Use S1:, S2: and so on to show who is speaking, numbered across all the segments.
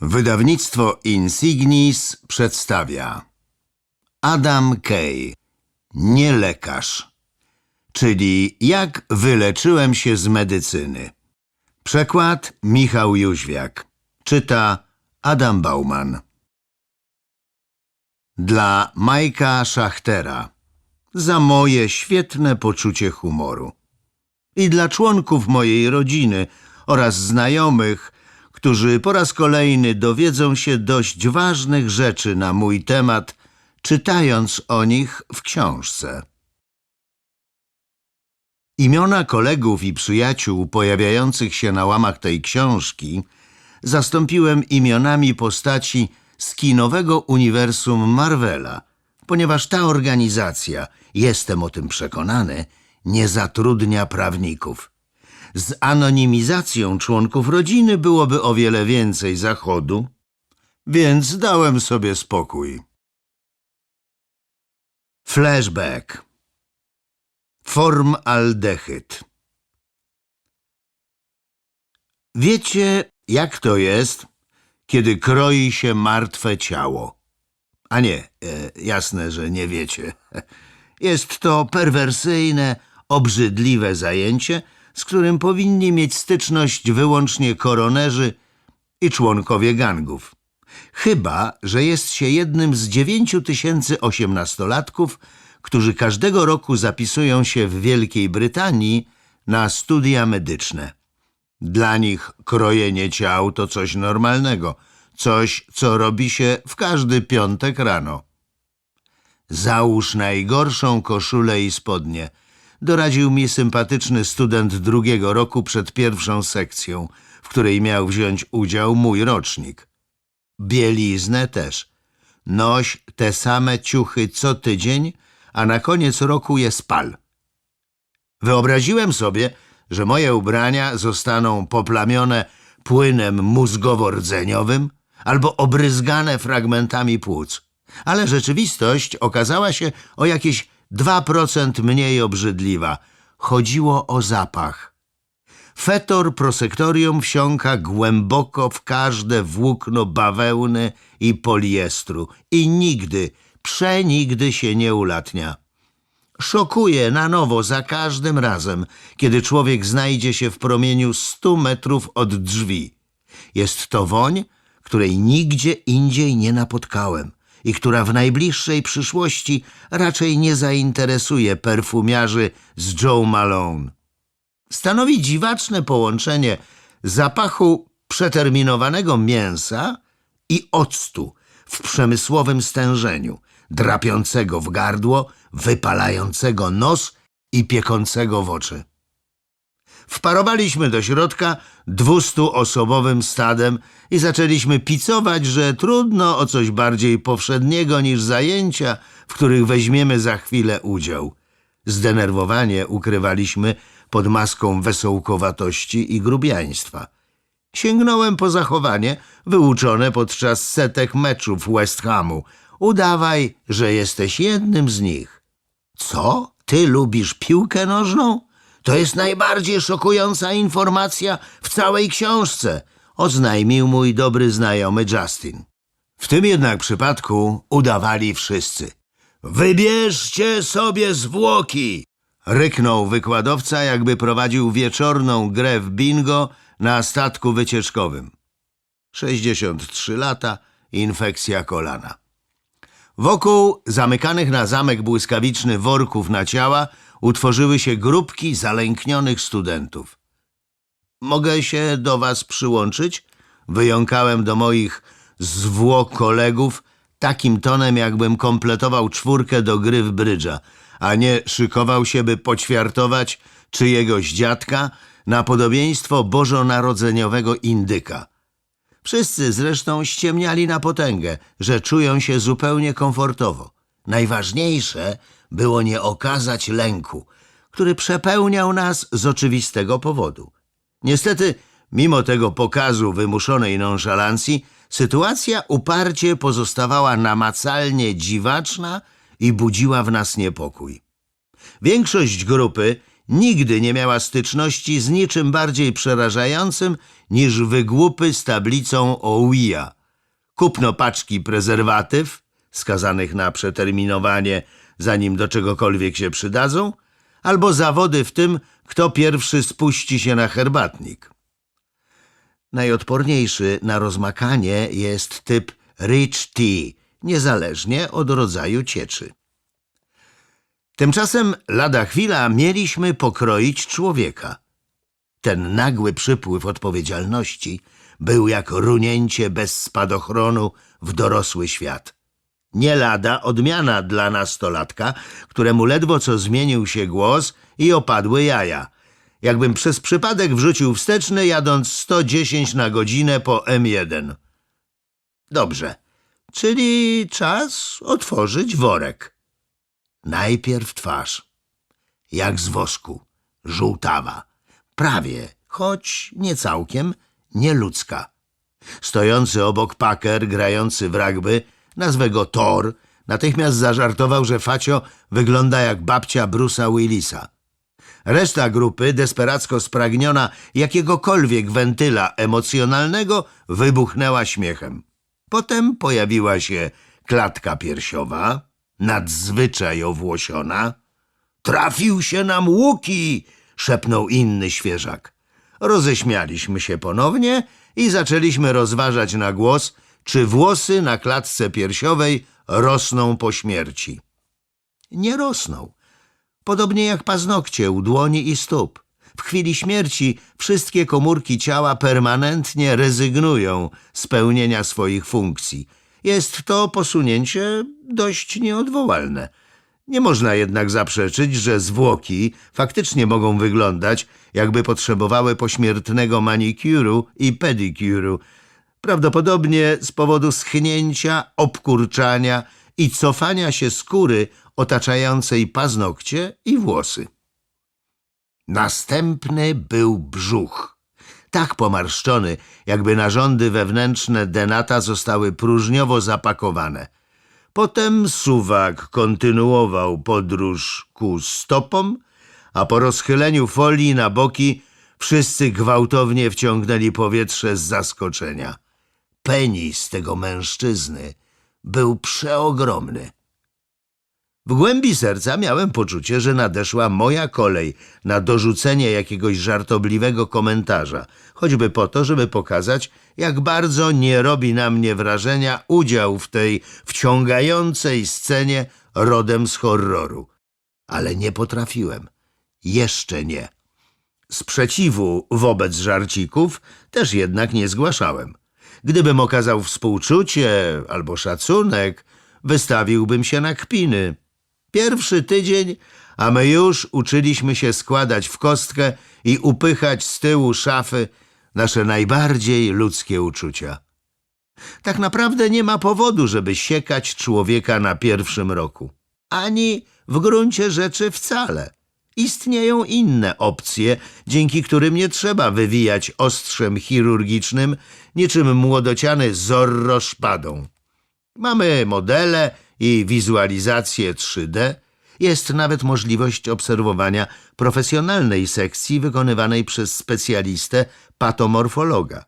S1: Wydawnictwo Insignis przedstawia Adam Kay, nie lekarz, czyli jak wyleczyłem się z medycyny. Przekład Michał Jóźwiak, czyta Adam Bauman. Dla Majka Szachtera za moje świetne poczucie humoru i dla członków mojej rodziny oraz znajomych, którzy po raz kolejny dowiedzą się dość ważnych rzeczy na mój temat, czytając o nich w książce. Imiona kolegów i przyjaciół pojawiających się na łamach tej książki zastąpiłem imionami postaci z kinowego uniwersum Marvela, ponieważ ta organizacja, jestem o tym przekonany, nie zatrudnia prawników. Z anonimizacją członków rodziny byłoby o wiele więcej zachodu, więc dałem sobie spokój. Flashback Formaldehyd Wiecie, jak to jest, kiedy kroi się martwe ciało? A nie, e, jasne, że nie wiecie. Jest to perwersyjne, obrzydliwe zajęcie, z którym powinni mieć styczność wyłącznie koronerzy i członkowie gangów. Chyba, że jest się jednym z dziewięciu tysięcy osiemnastolatków, którzy każdego roku zapisują się w Wielkiej Brytanii na studia medyczne. Dla nich krojenie ciał to coś normalnego, coś, co robi się w każdy piątek rano. Załóż najgorszą koszulę i spodnie. Doradził mi sympatyczny student drugiego roku przed pierwszą sekcją, w której miał wziąć udział mój rocznik. Bieliznę też. Noś te same ciuchy co tydzień, a na koniec roku je spal. Wyobraziłem sobie, że moje ubrania zostaną poplamione płynem mózgowo-rdzeniowym albo obryzgane fragmentami płuc. Ale rzeczywistość okazała się o jakieś 2% mniej obrzydliwa. Chodziło o zapach. Fetor prosektorium wsiąka głęboko w każde włókno bawełny i poliestru i nigdy, przenigdy się nie ulatnia. Szokuje na nowo za każdym razem, kiedy człowiek znajdzie się w promieniu 100 metrów od drzwi. Jest to woń, której nigdzie indziej nie napotkałem i która w najbliższej przyszłości raczej nie zainteresuje perfumiarzy z Joe Malone. Stanowi dziwaczne połączenie zapachu przeterminowanego mięsa i octu w przemysłowym stężeniu, drapiącego w gardło, wypalającego nos i piekącego w oczy. Wparowaliśmy do środka dwustuosobowym stadem i zaczęliśmy picować, że trudno o coś bardziej powszedniego niż zajęcia, w których weźmiemy za chwilę udział. Zdenerwowanie ukrywaliśmy pod maską wesołkowatości i grubiaństwa. Sięgnąłem po zachowanie wyuczone podczas setek meczów West Hamu. Udawaj, że jesteś jednym z nich. Co? Ty lubisz piłkę nożną? To jest najbardziej szokująca informacja w całej książce, oznajmił mój dobry znajomy Justin. W tym jednak przypadku udawali wszyscy. Wybierzcie sobie zwłoki! Ryknął wykładowca, jakby prowadził wieczorną grę w bingo na statku wycieczkowym. 63 lata, infekcja kolana. Wokół zamykanych na zamek błyskawiczny worków na ciała utworzyły się grupki zalęknionych studentów. Mogę się do was przyłączyć? Wyjąkałem do moich zwłok kolegów takim tonem, jakbym kompletował czwórkę do gry w brydża, a nie szykował się, by poćwiartować czyjegoś dziadka na podobieństwo bożonarodzeniowego indyka. Wszyscy zresztą ściemniali na potęgę, że czują się zupełnie komfortowo. Najważniejsze było nie okazać lęku, który przepełniał nas z oczywistego powodu. Niestety, mimo tego pokazu wymuszonej nonszalancji, sytuacja uparcie pozostawała namacalnie dziwaczna i budziła w nas niepokój. Większość grupy nigdy nie miała styczności z niczym bardziej przerażającym niż wygłupy z tablicą OUIA. Kupno paczki prezerwatyw, skazanych na przeterminowanie, zanim do czegokolwiek się przydadzą, albo zawody w tym, kto pierwszy spuści się na herbatnik. Najodporniejszy na rozmakanie jest typ Rich Tea, niezależnie od rodzaju cieczy. Tymczasem lada chwila mieliśmy pokroić człowieka. Ten nagły przypływ odpowiedzialności był jak runięcie bez spadochronu w dorosły świat. Nie lada odmiana dla nastolatka, któremu ledwo co zmienił się głos i opadły jaja. Jakbym przez przypadek wrzucił wsteczny, jadąc 110 na godzinę po M1. Dobrze, czyli czas otworzyć worek. Najpierw twarz, jak z wosku, żółtawa, prawie, choć nie całkiem, nieludzka. Stojący obok Packer, grający w rugby, nazwę go Thor, natychmiast zażartował, że Facio wygląda jak babcia Bruce'a Willisa. Reszta grupy, desperacko spragniona jakiegokolwiek wentyla emocjonalnego, wybuchnęła śmiechem. Potem pojawiła się klatka piersiowa, nadzwyczaj owłosiona. Trafił się nam łuki, szepnął inny świeżak. Roześmialiśmy się ponownie i zaczęliśmy rozważać na głos, czy włosy na klatce piersiowej rosną po śmierci. Nie rosną. Podobnie jak paznokcie u dłoni i stóp. W chwili śmierci wszystkie komórki ciała permanentnie rezygnują z pełnienia swoich funkcji. Jest to posunięcie dość nieodwołalne. Nie można jednak zaprzeczyć, że zwłoki faktycznie mogą wyglądać, jakby potrzebowały pośmiertnego manikuru i pedikuru, prawdopodobnie z powodu schnięcia, obkurczania i cofania się skóry otaczającej paznokcie i włosy. Następny był brzuch. Tak pomarszczony, jakby narządy wewnętrzne denata zostały próżniowo zapakowane. Potem suwak kontynuował podróż ku stopom, a po rozchyleniu folii na boki wszyscy gwałtownie wciągnęli powietrze z zaskoczenia. Penis tego mężczyzny był przeogromny. W głębi serca miałem poczucie, że nadeszła moja kolej na dorzucenie jakiegoś żartobliwego komentarza, choćby po to, żeby pokazać, jak bardzo nie robi na mnie wrażenia udział w tej wciągającej scenie rodem z horroru. Ale nie potrafiłem. Jeszcze nie. Sprzeciwu wobec żarcików też jednak nie zgłaszałem. Gdybym okazał współczucie albo szacunek, wystawiłbym się na kpiny. Pierwszy tydzień, a my już uczyliśmy się składać w kostkę i upychać z tyłu szafy nasze najbardziej ludzkie uczucia. Tak naprawdę nie ma powodu, żeby siekać człowieka na pierwszym roku. Ani w gruncie rzeczy wcale. Istnieją inne opcje, dzięki którym nie trzeba wywijać ostrzem chirurgicznym, niczym młodociany Zorro szpadą. Mamy modele i wizualizację 3D. Jest nawet możliwość obserwowania profesjonalnej sekcji wykonywanej przez specjalistę patomorfologa.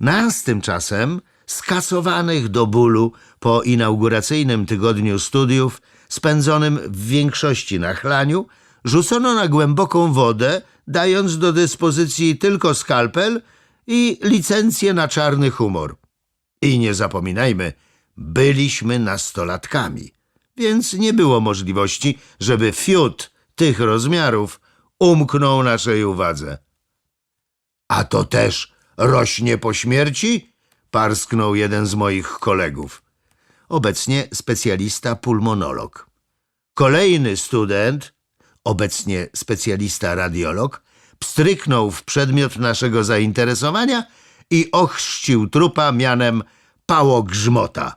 S1: Nas tymczasem, skasowanych do bólu po inauguracyjnym tygodniu studiów, spędzonym w większości na chlaniu, rzucono na głęboką wodę, dając do dyspozycji tylko skalpel i licencję na czarny humor. I nie zapominajmy, byliśmy nastolatkami, więc nie było możliwości, żeby fiut tych rozmiarów umknął naszej uwadze. A to też rośnie po śmierci? Parsknął jeden z moich kolegów. Obecnie specjalista pulmonolog. Kolejny student, obecnie specjalista radiolog, pstryknął w przedmiot naszego zainteresowania i ochrzcił trupa mianem pałogrzmota.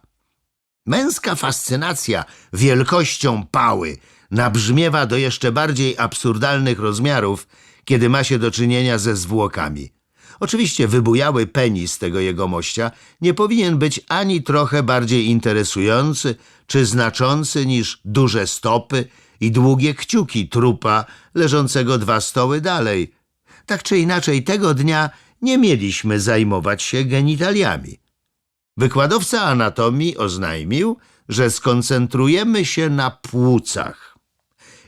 S1: Męska fascynacja wielkością pały nabrzmiewa do jeszcze bardziej absurdalnych rozmiarów, kiedy ma się do czynienia ze zwłokami. Oczywiście wybujały penis tego jegomościa nie powinien być ani trochę bardziej interesujący czy znaczący niż duże stopy i długie kciuki trupa leżącego dwa stoły dalej. Tak czy inaczej, tego dnia nie mieliśmy zajmować się genitaliami. Wykładowca anatomii oznajmił, że skoncentrujemy się na płucach.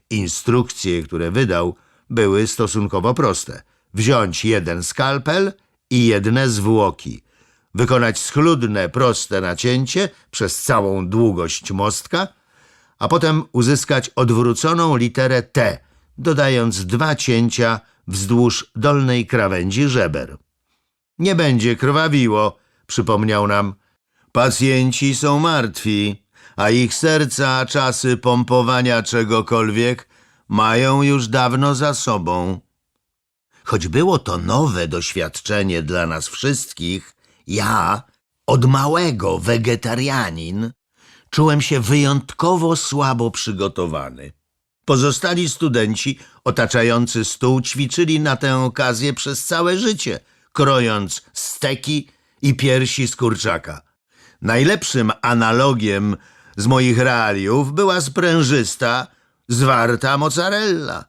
S1: Instrukcje, które wydał, były stosunkowo proste. Wziąć jeden skalpel i jedne zwłoki. Wykonać schludne, proste nacięcie przez całą długość mostka, a potem uzyskać odwróconą literę T, dodając dwa cięcia wzdłuż dolnej krawędzi żeber. Nie będzie krwawiło, przypomniał nam. Pacjenci są martwi, a ich serca czasy pompowania czegokolwiek mają już dawno za sobą. Choć było to nowe doświadczenie dla nas wszystkich, ja, od małego wegetarianin, czułem się wyjątkowo słabo przygotowany. Pozostali studenci otaczający stół ćwiczyli na tę okazję przez całe życie, krojąc steki i piersi z kurczaka. Najlepszym analogiem z moich realiów była sprężysta, zwarta mozzarella.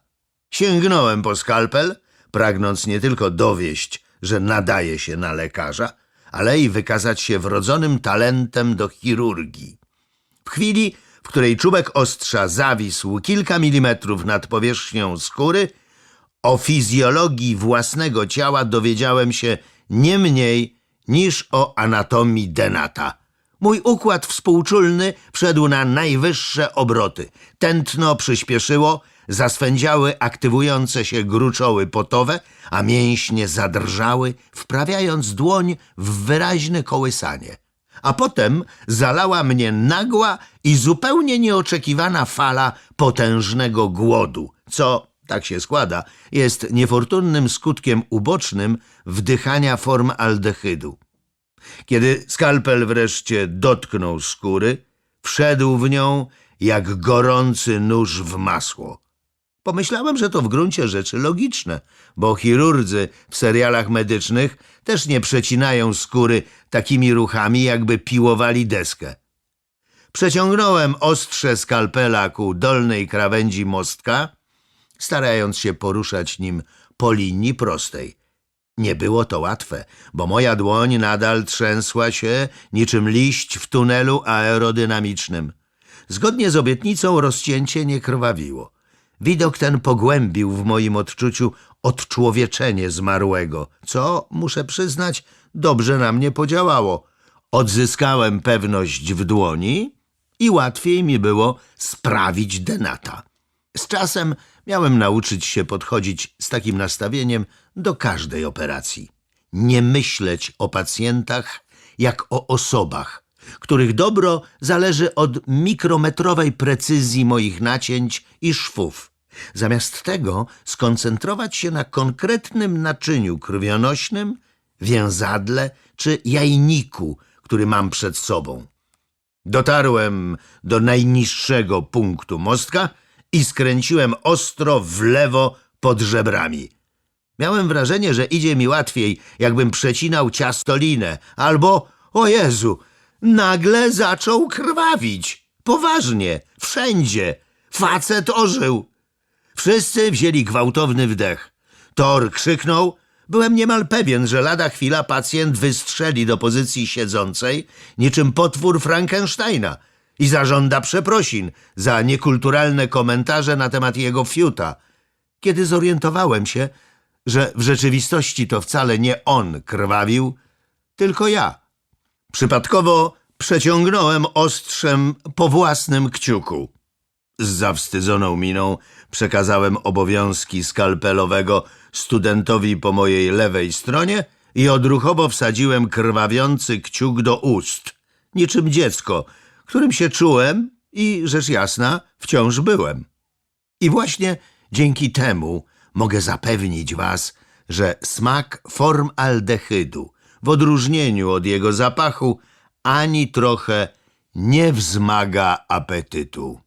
S1: Sięgnąłem po skalpel, pragnąc nie tylko dowieść, że nadaje się na lekarza, ale i wykazać się wrodzonym talentem do chirurgii. W chwili, w której czubek ostrza zawisł kilka milimetrów nad powierzchnią skóry, o fizjologii własnego ciała dowiedziałem się nie mniej niż o anatomii denata. Mój układ współczulny wszedł na najwyższe obroty. Tętno przyspieszyło, zaswędziały aktywujące się gruczoły potowe, a mięśnie zadrżały, wprawiając dłoń w wyraźne kołysanie. A potem zalała mnie nagła i zupełnie nieoczekiwana fala potężnego głodu, co, tak się składa, jest niefortunnym skutkiem ubocznym wdychania form aldehydu. Kiedy skalpel wreszcie dotknął skóry, wszedł w nią jak gorący nóż w masło. Pomyślałem, że to w gruncie rzeczy logiczne, bo chirurdzy w serialach medycznych też nie przecinają skóry takimi ruchami, jakby piłowali deskę. Przeciągnąłem ostrze skalpela ku dolnej krawędzi mostka, starając się poruszać nim po linii prostej. Nie było to łatwe, bo moja dłoń nadal trzęsła się niczym liść w tunelu aerodynamicznym. Zgodnie z obietnicą rozcięcie nie krwawiło. Widok ten pogłębił w moim odczuciu odczłowieczenie zmarłego, co, muszę przyznać, dobrze na mnie podziałało. Odzyskałem pewność w dłoni i łatwiej mi było sprawić denata. Z czasem miałem nauczyć się podchodzić z takim nastawieniem do każdej operacji. Nie myśleć o pacjentach jak o osobach, których dobro zależy od mikrometrowej precyzji moich nacięć i szwów. Zamiast tego skoncentrować się na konkretnym naczyniu krwionośnym, więzadle czy jajniku, który mam przed sobą. Dotarłem do najniższego punktu mostka i skręciłem ostro w lewo pod żebrami. Miałem wrażenie, że idzie mi łatwiej, jakbym przecinał ciastolinę, albo, o Jezu, nagle zaczął krwawić. Poważnie, wszędzie. Facet ożył. Wszyscy wzięli gwałtowny wdech. Thor krzyknął. Byłem niemal pewien, że lada chwila pacjent wystrzeli do pozycji siedzącej, niczym potwór Frankensteina i zażąda przeprosin za niekulturalne komentarze na temat jego fiuta. Kiedy zorientowałem się, że w rzeczywistości to wcale nie on krwawił, tylko ja. Przypadkowo przeciągnąłem ostrzem po własnym kciuku. Z zawstydzoną miną przekazałem obowiązki skalpelowego studentowi po mojej lewej stronie i odruchowo wsadziłem krwawiący kciuk do ust, niczym dziecko, którym się czułem i, rzecz jasna, wciąż byłem. I właśnie dzięki temu mogę zapewnić was, że smak formaldehydu, w odróżnieniu od jego zapachu, ani trochę nie wzmaga apetytu.